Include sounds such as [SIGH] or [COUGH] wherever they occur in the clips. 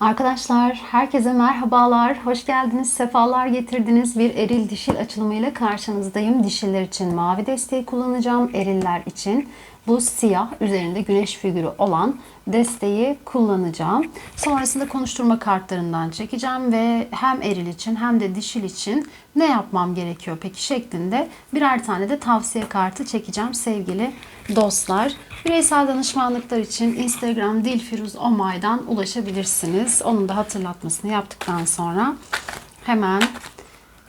Arkadaşlar herkese merhabalar. Hoş geldiniz, sefalar getirdiniz. Bir eril dişil açılımıyla karşınızdayım. Dişiller için mavi desteği kullanacağım. Eriller için bu siyah üzerinde güneş figürü olan desteği kullanacağım. Sonrasında konuşturma kartlarından çekeceğim ve hem eril için hem de dişil için ne yapmam gerekiyor peki şeklinde birer tane de tavsiye kartı çekeceğim sevgili dostlar. Bireysel danışmanlıklar için Instagram Dilfiruz Omay'dan ulaşabilirsiniz. Onun da hatırlatmasını yaptıktan sonra hemen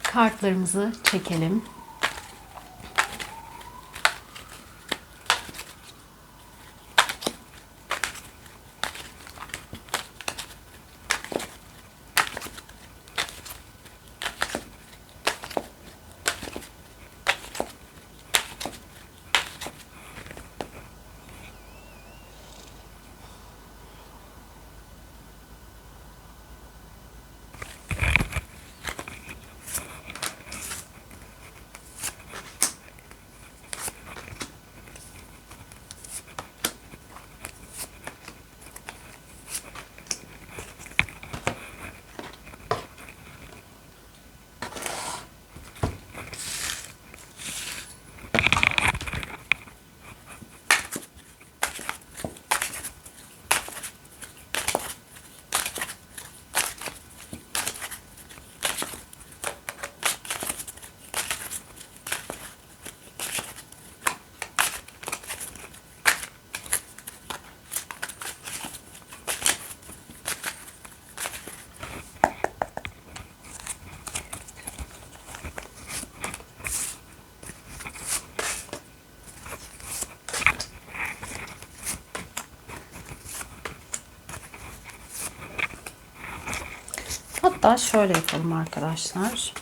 kartlarımızı çekelim. Hatta şöyle yapalım arkadaşlar.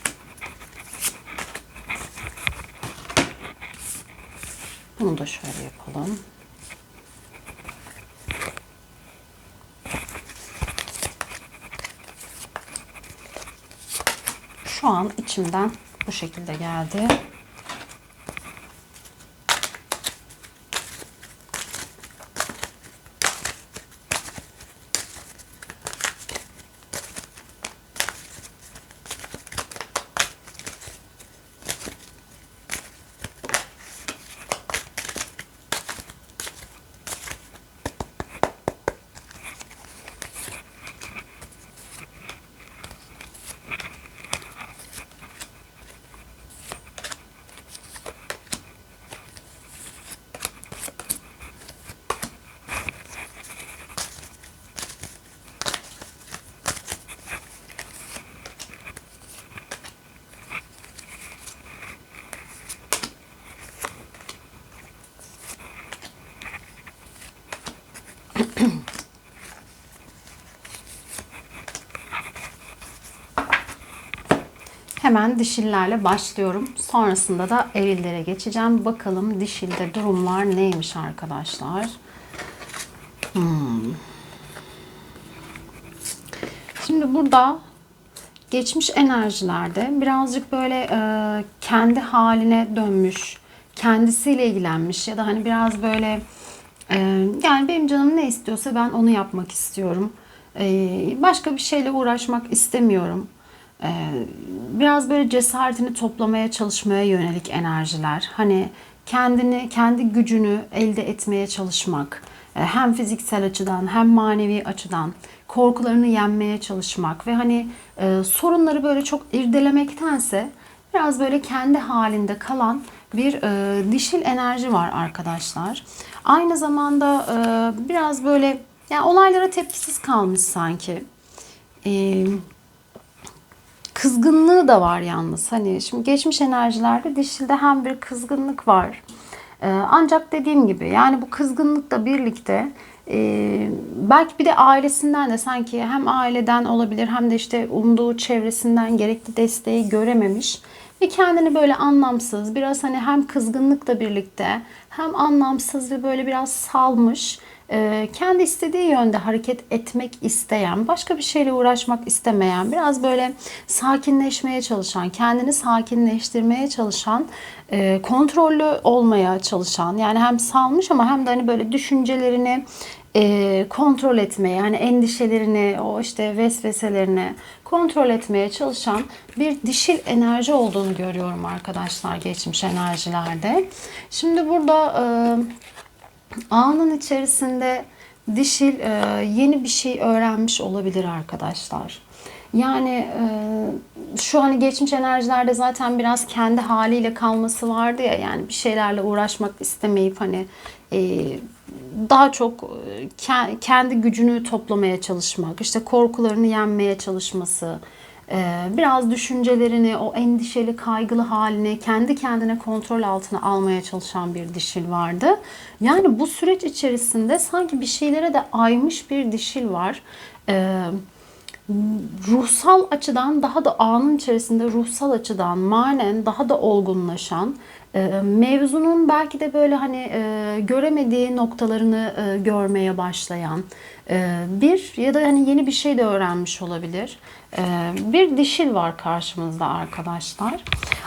Bunu da şöyle yapalım. Şu an içimden bu şekilde geldi. Hemen dişillerle başlıyorum. Sonrasında da erillere geçeceğim. Bakalım dişilde durumlar neymiş arkadaşlar. Hmm. Şimdi burada geçmiş enerjilerde birazcık böyle e, kendi haline dönmüş, kendisiyle ilgilenmiş ya da hani biraz böyle e, yani benim canım ne istiyorsa ben onu yapmak istiyorum. E, başka bir şeyle uğraşmak istemiyorum. E, biraz böyle cesaretini toplamaya çalışmaya yönelik enerjiler. Hani kendini, kendi gücünü elde etmeye çalışmak. E, hem fiziksel açıdan hem manevi açıdan korkularını yenmeye çalışmak ve hani e, sorunları böyle çok irdelemektense biraz böyle kendi halinde kalan bir e, dişil enerji var arkadaşlar. Aynı zamanda e, biraz böyle yani olaylara tepkisiz kalmış sanki. E, kızgınlığı da var yalnız. Hani şimdi geçmiş enerjilerde dişilde hem bir kızgınlık var. E, ancak dediğim gibi yani bu kızgınlıkla birlikte ee, belki bir de ailesinden de sanki hem aileden olabilir hem de işte umduğu çevresinden gerekli desteği görememiş ve kendini böyle anlamsız biraz hani hem kızgınlıkla birlikte hem anlamsız ve böyle biraz salmış kendi istediği yönde hareket etmek isteyen, başka bir şeyle uğraşmak istemeyen, biraz böyle sakinleşmeye çalışan, kendini sakinleştirmeye çalışan, e, kontrollü olmaya çalışan, yani hem salmış ama hem de hani böyle düşüncelerini e, kontrol etmeye yani endişelerini o işte vesveselerini kontrol etmeye çalışan bir dişil enerji olduğunu görüyorum arkadaşlar geçmiş enerjilerde. Şimdi burada e, anın içerisinde dişil e, yeni bir şey öğrenmiş olabilir arkadaşlar. Yani e, şu hani geçmiş enerjilerde zaten biraz kendi haliyle kalması vardı ya yani bir şeylerle uğraşmak istemeyip hani e, daha çok e, ke- kendi gücünü toplamaya çalışmak, işte korkularını yenmeye çalışması, biraz düşüncelerini, o endişeli, kaygılı halini kendi kendine kontrol altına almaya çalışan bir dişil vardı. Yani bu süreç içerisinde sanki bir şeylere de aymış bir dişil var. E, ruhsal açıdan daha da anın içerisinde ruhsal açıdan manen daha da olgunlaşan e, mevzunun belki de böyle hani e, göremediği noktalarını e, görmeye başlayan bir ya da hani yeni bir şey de öğrenmiş olabilir. E, bir dişil var karşımızda arkadaşlar.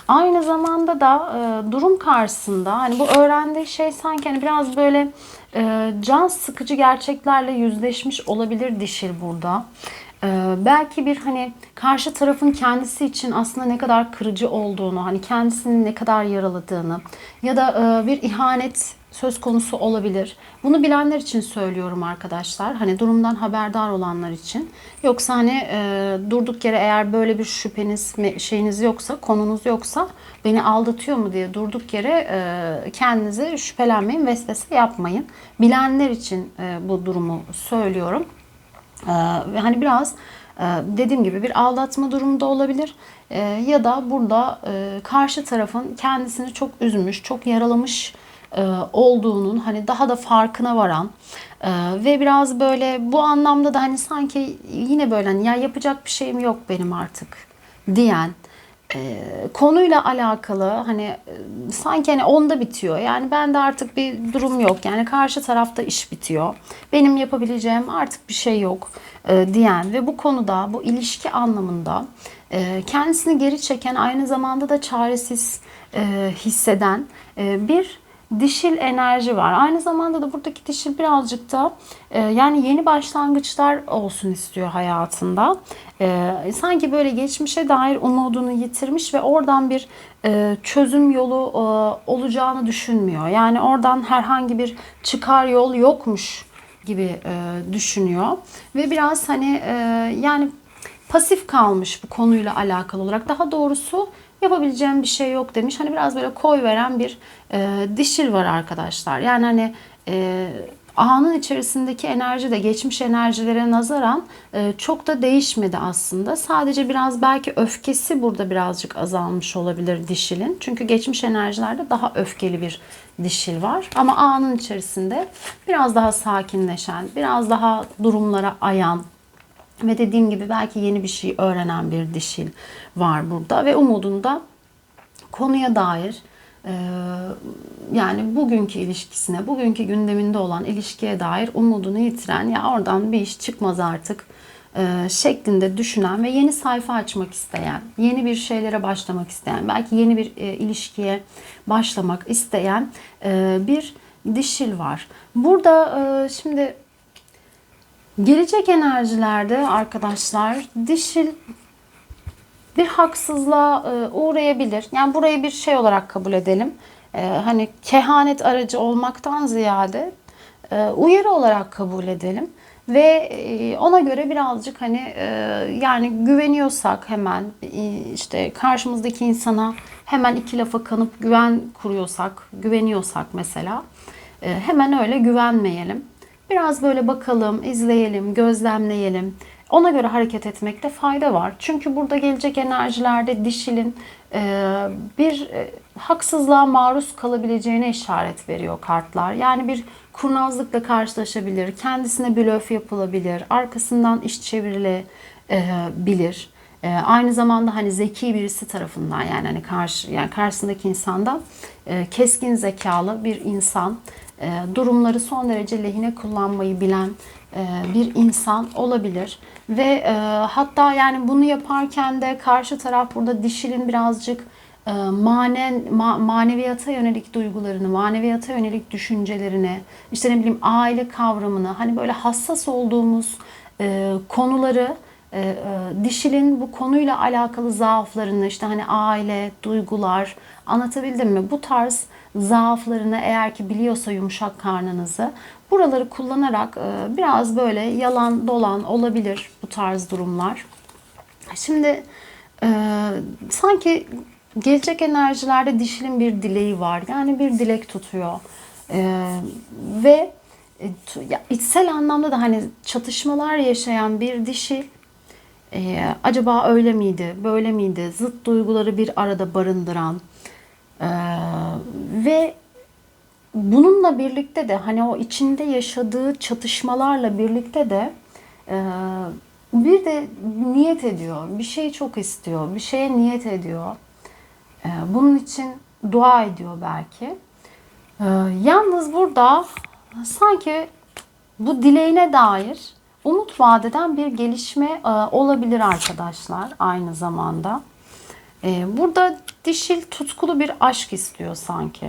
Aynı zamanda da e, durum karşısında hani bu öğrendiği şey sanki hani biraz böyle e, can sıkıcı gerçeklerle yüzleşmiş olabilir dişil burada. Ee, belki bir hani karşı tarafın kendisi için aslında ne kadar kırıcı olduğunu, hani kendisini ne kadar yaraladığını ya da e, bir ihanet söz konusu olabilir. Bunu bilenler için söylüyorum arkadaşlar. Hani durumdan haberdar olanlar için. Yoksa hani e, durduk yere eğer böyle bir şüpheniz şeyiniz yoksa, konunuz yoksa beni aldatıyor mu diye durduk yere e, kendinize şüphelenmeyin, vesvese yapmayın. Bilenler için e, bu durumu söylüyorum. Ve hani biraz e, dediğim gibi bir aldatma durumunda olabilir Ee, ya da burada e, karşı tarafın kendisini çok üzmüş, çok yaralamış e, olduğunun hani daha da farkına varan ve biraz böyle bu anlamda da hani sanki yine böyle hani ya yapacak bir şeyim yok benim artık diyen e, konuyla alakalı hani e, sanki hani onda bitiyor. Yani bende artık bir durum yok. Yani karşı tarafta iş bitiyor. Benim yapabileceğim artık bir şey yok e, diyen ve bu konuda bu ilişki anlamında e, kendisini geri çeken aynı zamanda da çaresiz e, hisseden e, bir dişil enerji var. Aynı zamanda da buradaki dişil birazcık da e, yani yeni başlangıçlar olsun istiyor hayatında. E, sanki böyle geçmişe dair umudunu yitirmiş ve oradan bir e, çözüm yolu e, olacağını düşünmüyor. Yani oradan herhangi bir çıkar yol yokmuş gibi e, düşünüyor ve biraz hani e, yani pasif kalmış bu konuyla alakalı olarak. Daha doğrusu yapabileceğim bir şey yok demiş. Hani biraz böyle koy veren bir e, dişil var arkadaşlar. Yani hani e, anın içerisindeki enerji de geçmiş enerjilere nazaran e, çok da değişmedi aslında. Sadece biraz belki öfkesi burada birazcık azalmış olabilir dişilin. Çünkü geçmiş enerjilerde daha öfkeli bir dişil var. Ama anın içerisinde biraz daha sakinleşen, biraz daha durumlara ayan, ve dediğim gibi belki yeni bir şey öğrenen bir dişil var burada ve umudunda konuya dair yani bugünkü ilişkisine, bugünkü gündeminde olan ilişkiye dair umudunu yitiren ya oradan bir iş çıkmaz artık e, şeklinde düşünen ve yeni sayfa açmak isteyen, yeni bir şeylere başlamak isteyen, belki yeni bir e, ilişkiye başlamak isteyen bir dişil var. Burada şimdi Gelecek enerjilerde arkadaşlar dişil bir haksızlığa e, uğrayabilir. Yani burayı bir şey olarak kabul edelim. E, hani kehanet aracı olmaktan ziyade e, uyarı olarak kabul edelim. Ve ona göre birazcık hani yani güveniyorsak hemen işte karşımızdaki insana hemen iki lafa kanıp güven kuruyorsak, güveniyorsak mesela hemen öyle güvenmeyelim. Biraz böyle bakalım, izleyelim, gözlemleyelim. Ona göre hareket etmekte fayda var. Çünkü burada gelecek enerjilerde dişilin e, bir e, haksızlığa maruz kalabileceğine işaret veriyor kartlar. Yani bir kurnazlıkla karşılaşabilir, kendisine blöf yapılabilir, arkasından iş çevrilebilir. E, aynı zamanda hani zeki birisi tarafından yani hani karşı yani karşısındaki insanda keskin zekalı bir insan durumları son derece lehine kullanmayı bilen bir insan olabilir. Ve e, hatta yani bunu yaparken de karşı taraf burada dişilin birazcık e, manen ma- maneviyata yönelik duygularını, maneviyata yönelik düşüncelerini, işte ne bileyim aile kavramını, hani böyle hassas olduğumuz e, konuları e, e, dişilin bu konuyla alakalı zaaflarını işte hani aile, duygular anlatabildim mi? Bu tarz zaaflarını eğer ki biliyorsa yumuşak karnınızı buraları kullanarak e, biraz böyle yalan dolan olabilir bu tarz durumlar. Şimdi e, sanki gelecek enerjilerde dişilin bir dileği var. Yani bir dilek tutuyor. E, ve e, ya içsel anlamda da hani çatışmalar yaşayan bir dişi e, acaba öyle miydi, böyle miydi? Zıt duyguları bir arada barındıran e, ve bununla birlikte de hani o içinde yaşadığı çatışmalarla birlikte de e, bir de niyet ediyor. Bir şey çok istiyor. Bir şeye niyet ediyor. E, bunun için dua ediyor belki. E, yalnız burada sanki bu dileğine dair umut vadeden bir gelişme e, olabilir arkadaşlar aynı zamanda. E, burada dişil tutkulu bir aşk istiyor sanki.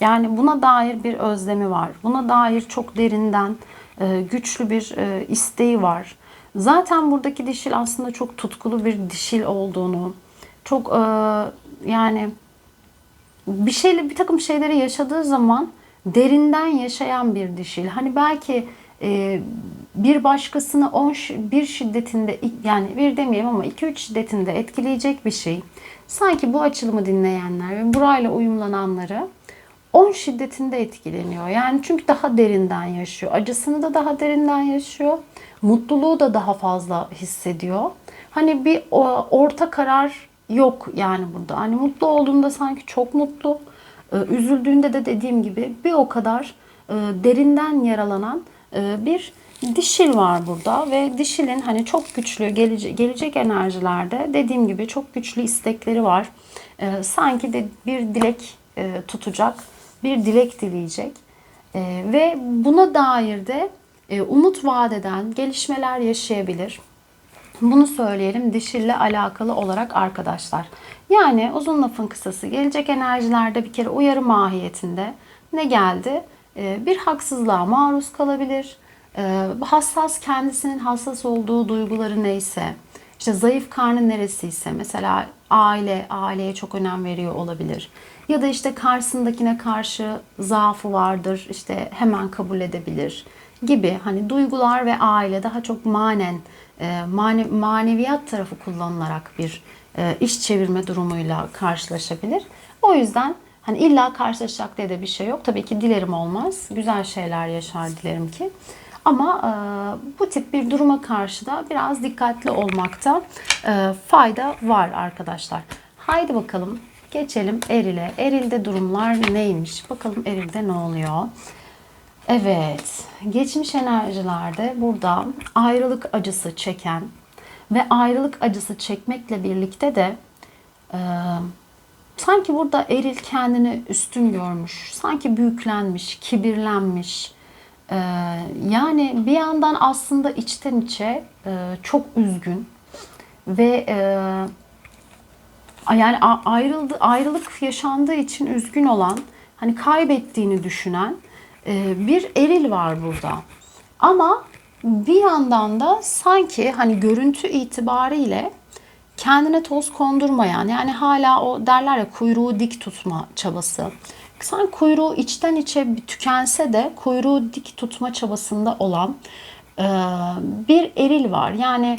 Yani buna dair bir özlemi var. Buna dair çok derinden e, güçlü bir e, isteği var. Zaten buradaki dişil aslında çok tutkulu bir dişil olduğunu, çok e, yani bir şeyle bir takım şeyleri yaşadığı zaman derinden yaşayan bir dişil. Hani belki e, bir başkasını on bir şiddetinde yani bir demeyeyim ama iki üç şiddetinde etkileyecek bir şey. Sanki bu açılımı dinleyenler ve burayla uyumlananları 10 şiddetinde etkileniyor. Yani çünkü daha derinden yaşıyor. Acısını da daha derinden yaşıyor. Mutluluğu da daha fazla hissediyor. Hani bir orta karar yok yani burada. Hani mutlu olduğunda sanki çok mutlu. Ee, Üzüldüğünde de dediğim gibi bir o kadar e, derinden yaralanan e, bir dişil var burada ve dişilin hani çok güçlü gelecek, gelecek enerjilerde dediğim gibi çok güçlü istekleri var. Ee, sanki de bir dilek e, tutacak, bir dilek dileyecek ve buna dair de e, umut vadeden gelişmeler yaşayabilir. Bunu söyleyelim dişille alakalı olarak arkadaşlar. Yani uzun lafın kısası gelecek enerjilerde bir kere uyarı mahiyetinde ne geldi? Ee, bir haksızlığa maruz kalabilir. Ee, hassas kendisinin hassas olduğu duyguları neyse, işte zayıf karnı neresiyse mesela aile, aileye çok önem veriyor olabilir. Ya da işte karşısındakine karşı zaafı vardır, işte hemen kabul edebilir gibi hani duygular ve aile daha çok manen e, mane, maneviyat tarafı kullanılarak bir e, iş çevirme durumuyla karşılaşabilir. O yüzden hani illa karşılaşacak diye de bir şey yok. Tabii ki dilerim olmaz. Güzel şeyler yaşar dilerim ki. Ama e, bu tip bir duruma karşı da biraz dikkatli olmakta e, fayda var arkadaşlar. Haydi bakalım geçelim Eril'e. Eril'de durumlar neymiş? Bakalım Eril'de ne oluyor? Evet, geçmiş enerjilerde burada ayrılık acısı çeken ve ayrılık acısı çekmekle birlikte de e, sanki burada eril kendini üstün görmüş, sanki büyüklenmiş, kibirlenmiş. E, yani bir yandan aslında içten içe e, çok üzgün ve e, yani ayrıldı ayrılık yaşandığı için üzgün olan, hani kaybettiğini düşünen e, bir eril var burada. Ama bir yandan da sanki hani görüntü itibariyle kendine toz kondurmayan yani hala o derler ya kuyruğu dik tutma çabası. Sen kuyruğu içten içe tükense de kuyruğu dik tutma çabasında olan e, bir eril var. Yani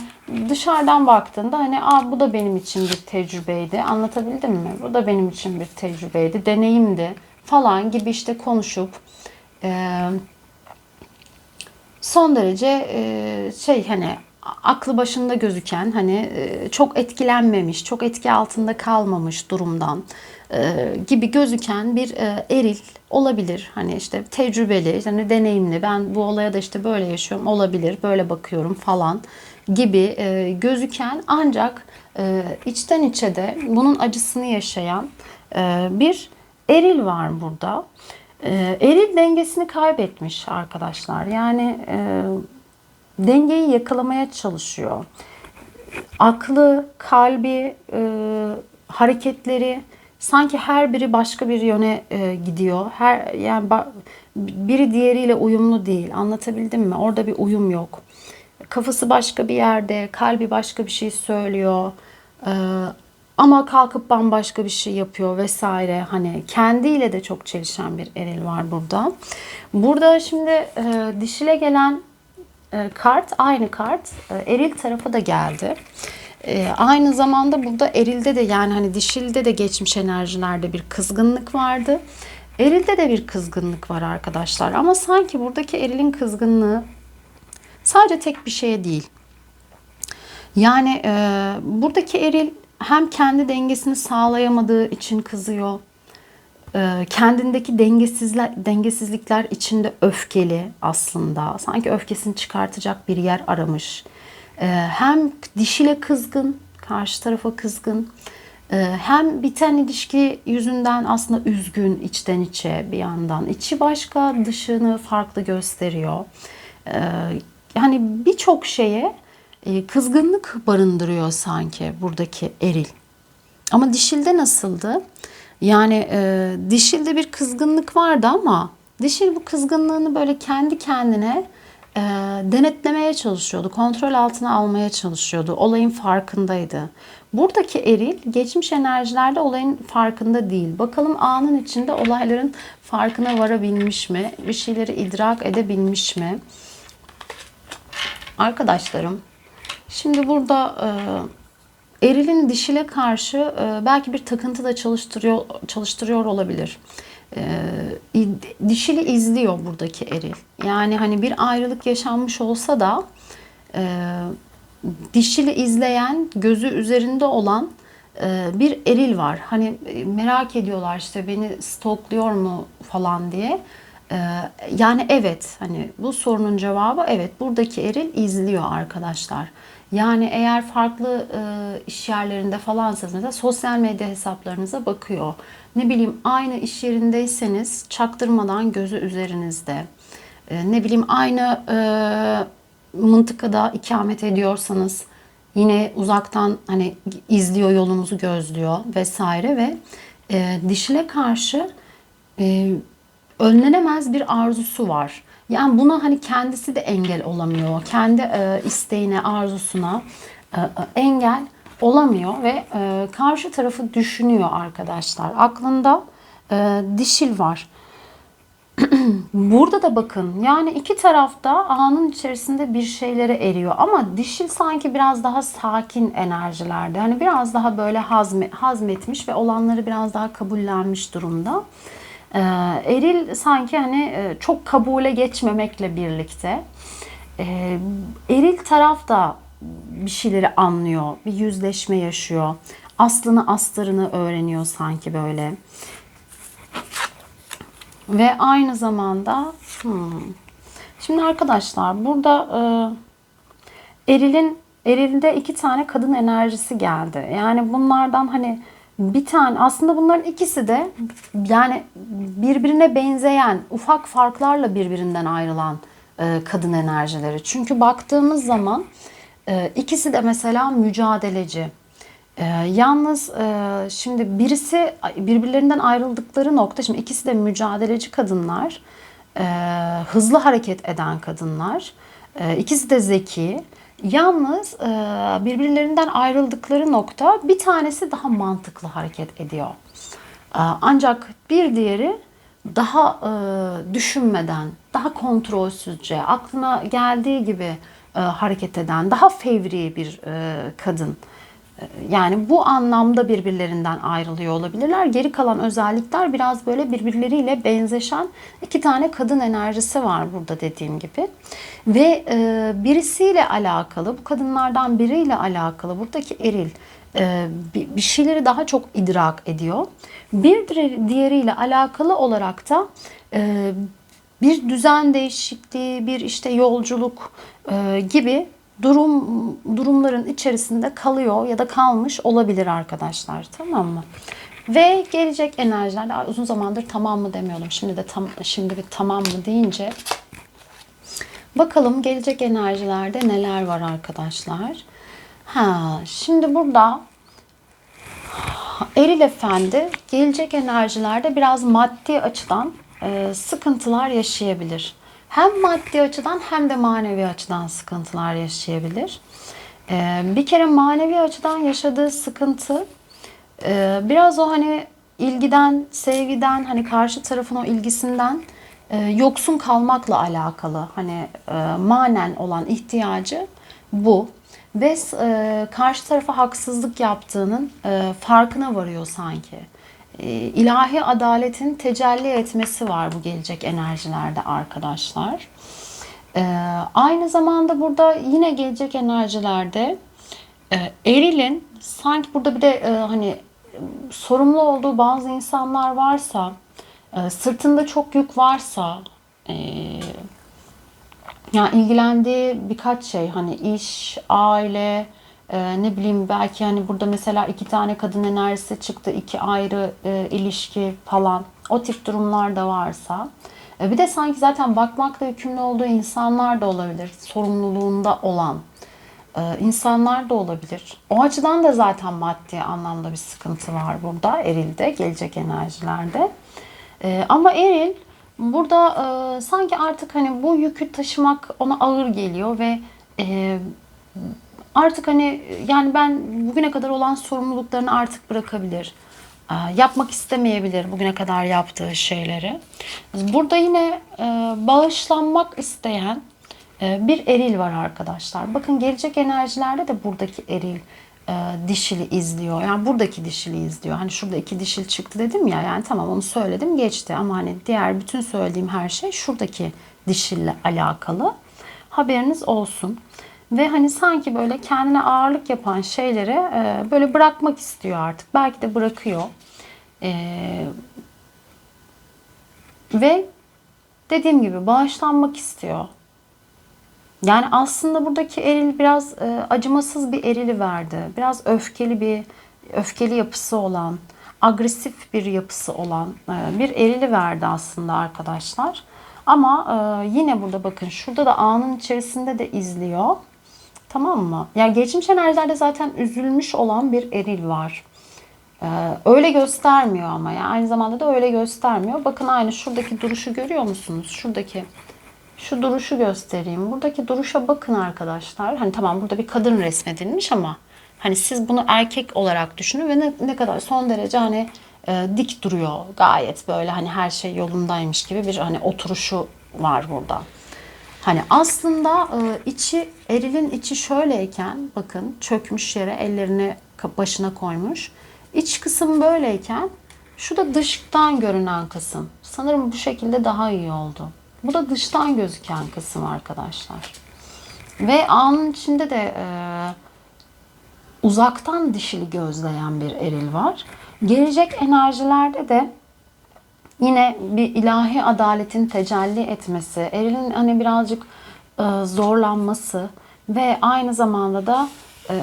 dışarıdan baktığında hani Aa, bu da benim için bir tecrübeydi. Anlatabildim mi? Bu da benim için bir tecrübeydi, deneyimdi falan gibi işte konuşup e, son derece e, şey hani aklı başında gözüken hani e, çok etkilenmemiş, çok etki altında kalmamış durumdan e, gibi gözüken bir e, eril olabilir. Hani işte tecrübeli, hani deneyimli. Ben bu olaya da işte böyle yaşıyorum olabilir, böyle bakıyorum falan gibi gözüken ancak içten içe de bunun acısını yaşayan bir eril var burada. Eril dengesini kaybetmiş arkadaşlar. Yani dengeyi yakalamaya çalışıyor. Aklı, kalbi, e, hareketleri sanki her biri başka bir yöne e, gidiyor. Her yani biri diğeriyle uyumlu değil. Anlatabildim mi? Orada bir uyum yok. Kafası başka bir yerde, kalbi başka bir şey söylüyor. Ee, ama kalkıp bambaşka bir şey yapıyor vesaire. Hani kendiyle de çok çelişen bir eril var burada. Burada şimdi e, dişile gelen e, kart aynı kart e, eril tarafa da geldi. E, aynı zamanda burada erilde de yani hani dişilde de geçmiş enerjilerde bir kızgınlık vardı. Erilde de bir kızgınlık var arkadaşlar. Ama sanki buradaki erilin kızgınlığı sadece tek bir şeye değil. Yani e, buradaki eril hem kendi dengesini sağlayamadığı için kızıyor. E, kendindeki dengesizler, dengesizlikler içinde öfkeli aslında. Sanki öfkesini çıkartacak bir yer aramış. E, hem dişiyle kızgın, karşı tarafa kızgın. E, hem biten ilişki yüzünden aslında üzgün içten içe bir yandan. İçi başka, dışını farklı gösteriyor. Yani birçok şeye e, kızgınlık barındırıyor sanki buradaki eril. Ama dişilde nasıldı? Yani e, dişilde bir kızgınlık vardı ama dişil bu kızgınlığını böyle kendi kendine e, denetlemeye çalışıyordu. Kontrol altına almaya çalışıyordu. Olayın farkındaydı. Buradaki eril geçmiş enerjilerde olayın farkında değil. Bakalım anın içinde olayların farkına varabilmiş mi? Bir şeyleri idrak edebilmiş mi? Arkadaşlarım Şimdi burada e, erilin dişile karşı e, belki bir takıntı da çalıştırıyor çalıştırıyor olabilir. E, dişili izliyor buradaki eril. Yani hani bir ayrılık yaşanmış olsa da e, dişili izleyen, gözü üzerinde olan e, bir eril var. Hani e, merak ediyorlar işte beni stokluyor mu falan diye. E, yani evet hani bu sorunun cevabı evet buradaki eril izliyor arkadaşlar. Yani eğer farklı e, iş yerlerinde falansanız mesela sosyal medya hesaplarınıza bakıyor. Ne bileyim aynı iş yerindeyseniz çaktırmadan gözü üzerinizde. E, ne bileyim aynı e, mıntıkada ikamet ediyorsanız yine uzaktan hani izliyor yolunuzu gözlüyor vesaire ve e, dişile karşı e, önlenemez bir arzusu var. Yani buna hani kendisi de engel olamıyor. Kendi e, isteğine, arzusuna e, e, engel olamıyor ve e, karşı tarafı düşünüyor arkadaşlar. Aklında e, dişil var. [CLEARS THROAT] Burada da bakın yani iki tarafta anın içerisinde bir şeylere eriyor ama dişil sanki biraz daha sakin enerjilerde. Hani biraz daha böyle hazme, hazmetmiş ve olanları biraz daha kabullenmiş durumda. Ee, eril sanki hani e, çok kabule geçmemekle birlikte e, eril taraf da bir şeyleri anlıyor, bir yüzleşme yaşıyor. Aslını astarını öğreniyor sanki böyle. Ve aynı zamanda hmm, şimdi arkadaşlar burada e, erilin erilde iki tane kadın enerjisi geldi. Yani bunlardan hani bir tane aslında bunların ikisi de yani birbirine benzeyen ufak farklarla birbirinden ayrılan e, kadın enerjileri. Çünkü baktığımız zaman e, ikisi de mesela mücadeleci. E, yalnız e, şimdi birisi birbirlerinden ayrıldıkları nokta şimdi ikisi de mücadeleci kadınlar. E, hızlı hareket eden kadınlar. E, ikisi de zeki. Yalnız e, birbirlerinden ayrıldıkları nokta bir tanesi daha mantıklı hareket ediyor. E, ancak bir diğeri daha e, düşünmeden, daha kontrolsüzce, aklına geldiği gibi hareket eden, daha fevri bir kadın. Yani bu anlamda birbirlerinden ayrılıyor olabilirler. Geri kalan özellikler biraz böyle birbirleriyle benzeşen iki tane kadın enerjisi var burada dediğim gibi. Ve e, birisiyle alakalı, bu kadınlardan biriyle alakalı buradaki eril e, bir şeyleri daha çok idrak ediyor. Bir diğeriyle alakalı olarak da e, bir düzen değişikliği, bir işte yolculuk e, gibi durum durumların içerisinde kalıyor ya da kalmış olabilir arkadaşlar. Tamam mı? Ve gelecek enerjiler uzun zamandır tamam mı demiyordum. Şimdi de tam şimdi bir tamam mı deyince bakalım gelecek enerjilerde neler var arkadaşlar. Ha, şimdi burada Eril Efendi gelecek enerjilerde biraz maddi açıdan e, sıkıntılar yaşayabilir. Hem maddi açıdan hem de manevi açıdan sıkıntılar yaşayabilir. E, bir kere manevi açıdan yaşadığı sıkıntı e, biraz o hani ilgiden, sevgiden, hani karşı tarafın o ilgisinden e, yoksun kalmakla alakalı. Hani e, manen olan ihtiyacı bu ve e, karşı tarafa haksızlık yaptığının e, farkına varıyor sanki. E, ilahi adaletin tecelli etmesi var bu gelecek enerjilerde arkadaşlar. E, aynı zamanda burada yine gelecek enerjilerde e, erilin sanki burada bir de e, hani sorumlu olduğu bazı insanlar varsa, e, sırtında çok yük varsa, yani ilgilendiği birkaç şey hani iş, aile, e, ne bileyim belki hani burada mesela iki tane kadın enerjisi çıktı, iki ayrı e, ilişki falan o tip durumlar da varsa. E, bir de sanki zaten bakmakla yükümlü olduğu insanlar da olabilir, sorumluluğunda olan e, insanlar da olabilir. O açıdan da zaten maddi anlamda bir sıkıntı var burada erilde, gelecek enerjilerde. E, ama eril burada e, sanki artık hani bu yükü taşımak ona ağır geliyor ve e, artık hani yani ben bugüne kadar olan sorumluluklarını artık bırakabilir. Yapmak istemeyebilir bugüne kadar yaptığı şeyleri. Burada yine e, bağışlanmak isteyen e, bir eril var arkadaşlar. Bakın gelecek enerjilerde de buradaki eril e, dişili izliyor. Yani buradaki dişili izliyor. Hani şurada iki dişil çıktı dedim ya. Yani tamam onu söyledim geçti. Ama hani diğer bütün söylediğim her şey şuradaki dişille alakalı. Haberiniz olsun. Ve hani sanki böyle kendine ağırlık yapan şeyleri e, böyle bırakmak istiyor artık. Belki de bırakıyor. Ve dediğim gibi bağışlanmak istiyor. Yani aslında buradaki eril biraz e, acımasız bir erili verdi. Biraz öfkeli bir öfkeli yapısı olan, agresif bir yapısı olan e, bir erili verdi aslında arkadaşlar. Ama e, yine burada bakın şurada da anın içerisinde de izliyor. Tamam mı? Yani geçmiş enerjilerde zaten üzülmüş olan bir eril var. Ee, öyle göstermiyor ama yani aynı zamanda da öyle göstermiyor. Bakın aynı şuradaki duruşu görüyor musunuz? Şuradaki şu duruşu göstereyim. Buradaki duruşa bakın arkadaşlar. Hani tamam burada bir kadın resmedilmiş ama hani siz bunu erkek olarak düşünün ve ne, ne kadar son derece hani e, dik duruyor. Gayet böyle hani her şey yolundaymış gibi bir hani oturuşu var burada. Hani aslında e, içi erilin içi şöyleyken bakın çökmüş yere ellerini başına koymuş. İç kısım böyleyken şu da dıştan görünen kısım. Sanırım bu şekilde daha iyi oldu. Bu da dıştan gözüken kısım arkadaşlar. Ve anın içinde de e, uzaktan dişili gözleyen bir eril var. Gelecek enerjilerde de yine bir ilahi adaletin tecelli etmesi, erilin hani birazcık e, zorlanması ve aynı zamanda da e,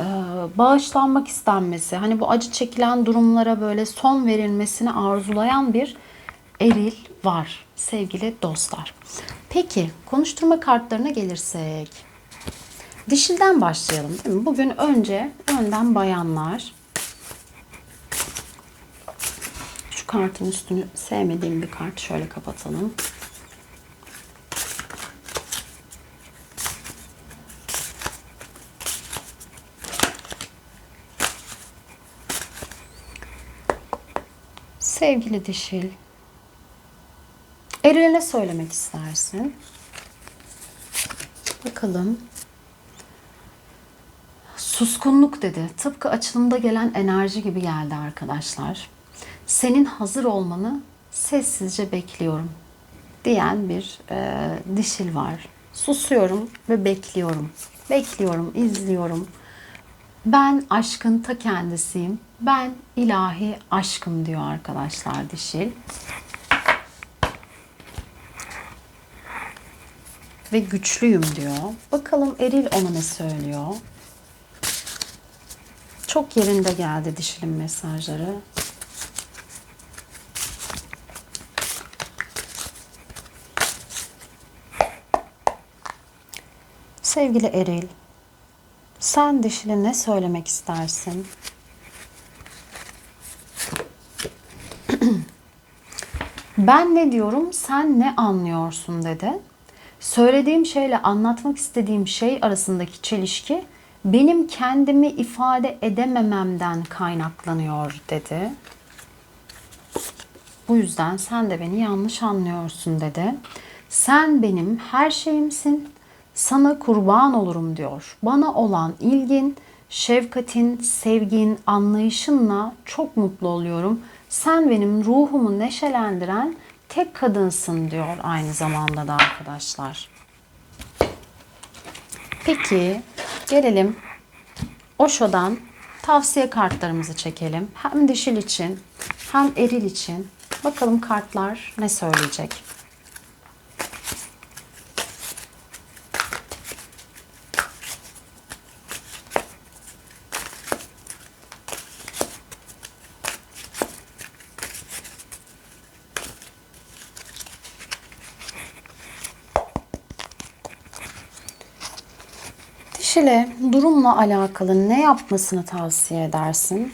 bağışlanmak istenmesi, hani bu acı çekilen durumlara böyle son verilmesini arzulayan bir eril var sevgili dostlar. Peki konuşturma kartlarına gelirsek. Dişilden başlayalım değil mi? Bugün önce önden bayanlar. Şu kartın üstünü sevmediğim bir kart. Şöyle kapatalım. Sevgili dişil, Eril'e ne söylemek istersin? Bakalım. Suskunluk dedi. Tıpkı açılımda gelen enerji gibi geldi arkadaşlar. Senin hazır olmanı sessizce bekliyorum diyen bir e, dişil var. Susuyorum ve bekliyorum. Bekliyorum, izliyorum. Ben aşkın ta kendisiyim. Ben ilahi aşkım diyor arkadaşlar dişil. ve güçlüyüm diyor. Bakalım Eril ona ne söylüyor? Çok yerinde geldi dişilin mesajları. Sevgili Eril, sen dişine ne söylemek istersin? [CLEARS THROAT] ben ne diyorum, sen ne anlıyorsun dedi. Söylediğim şeyle anlatmak istediğim şey arasındaki çelişki benim kendimi ifade edemememden kaynaklanıyor dedi. Bu yüzden sen de beni yanlış anlıyorsun dedi. Sen benim her şeyimsin sana kurban olurum diyor. Bana olan ilgin, şefkatin, sevgin, anlayışınla çok mutlu oluyorum. Sen benim ruhumu neşelendiren tek kadınsın diyor aynı zamanda da arkadaşlar. Peki gelelim Osho'dan tavsiye kartlarımızı çekelim. Hem dişil için hem eril için. Bakalım kartlar ne söyleyecek? Dişile durumla alakalı ne yapmasını tavsiye edersin?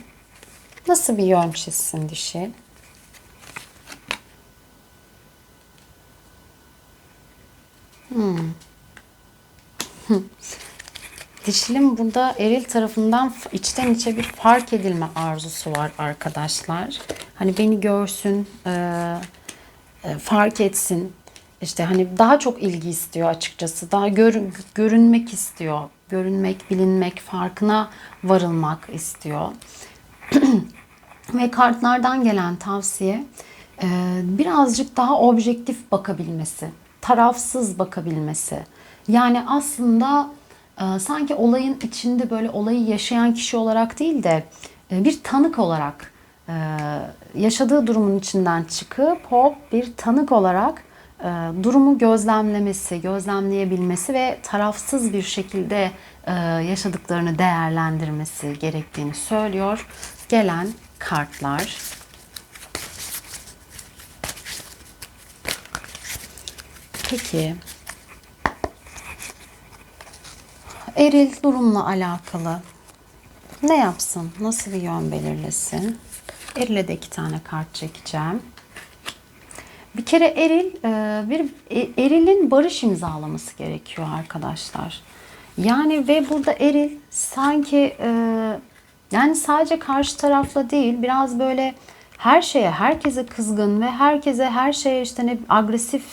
Nasıl bir yön çizsin dişil? [LAUGHS] Dişilin burada eril tarafından içten içe bir fark edilme arzusu var arkadaşlar. Hani beni görsün, e, e, fark etsin. İşte hani daha çok ilgi istiyor açıkçası. Daha gör- görünmek istiyor. Görünmek, bilinmek, farkına varılmak istiyor. [CLEARS THROAT] Ve kartlardan gelen tavsiye e, birazcık daha objektif bakabilmesi, tarafsız bakabilmesi. Yani aslında e, sanki olayın içinde böyle olayı yaşayan kişi olarak değil de e, bir tanık olarak yaşadığı durumun içinden çıkıp hop bir tanık olarak durumu gözlemlemesi, gözlemleyebilmesi ve tarafsız bir şekilde e, yaşadıklarını değerlendirmesi gerektiğini söylüyor. Gelen kartlar. Peki. Eril durumla alakalı ne yapsın? Nasıl bir yön belirlesin? Eril'e de iki tane kart çekeceğim. Bir kere eril e, bir e, erilin barış imzalaması gerekiyor arkadaşlar. Yani ve burada eril sanki e, yani sadece karşı tarafla değil biraz böyle her şeye herkese kızgın ve herkese her şeye işte ne agresif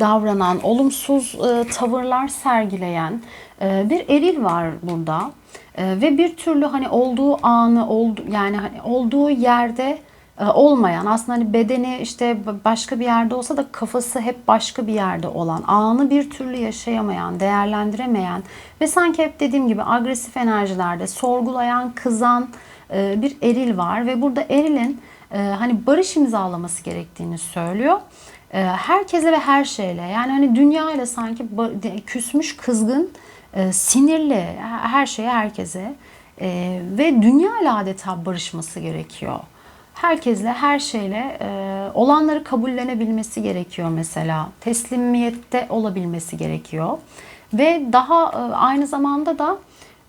davranan, olumsuz tavırlar sergileyen bir eril var burada. Ve bir türlü hani olduğu anı oldu yani hani olduğu yerde olmayan aslında hani bedeni işte başka bir yerde olsa da kafası hep başka bir yerde olan anı bir türlü yaşayamayan değerlendiremeyen ve sanki hep dediğim gibi agresif enerjilerde sorgulayan kızan e, bir eril var ve burada erilin e, hani barış imzalaması gerektiğini söylüyor. E, herkese ve her şeyle yani hani dünya ile sanki küsmüş kızgın e, sinirli her şeye herkese e, ve dünya ile adeta barışması gerekiyor herkesle, her şeyle e, olanları kabullenebilmesi gerekiyor mesela. Teslimiyette olabilmesi gerekiyor. Ve daha e, aynı zamanda da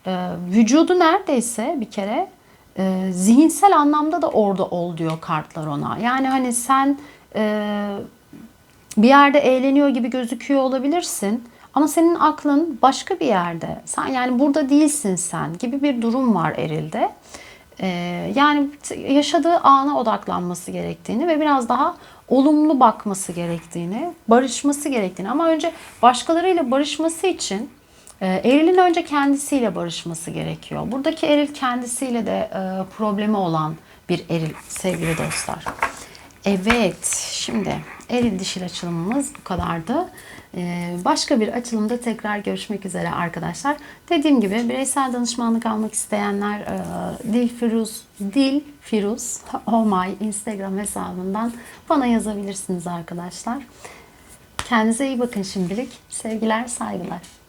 e, vücudu neredeyse bir kere e, zihinsel anlamda da orada ol diyor kartlar ona. Yani hani sen e, bir yerde eğleniyor gibi gözüküyor olabilirsin. Ama senin aklın başka bir yerde. Sen yani burada değilsin sen gibi bir durum var Eril'de. Ee, yani yaşadığı ana odaklanması gerektiğini ve biraz daha olumlu bakması gerektiğini, barışması gerektiğini ama önce başkalarıyla barışması için e, Eril'in önce kendisiyle barışması gerekiyor. Buradaki Eril kendisiyle de e, problemi olan bir Eril sevgili dostlar. Evet, şimdi eril dişil açılımımız bu kadardı. Ee, başka bir açılımda tekrar görüşmek üzere arkadaşlar. Dediğim gibi bireysel danışmanlık almak isteyenler e, Dil Firuz, Dil Firuz Oh My Instagram hesabından bana yazabilirsiniz arkadaşlar. Kendinize iyi bakın şimdilik. Sevgiler, saygılar.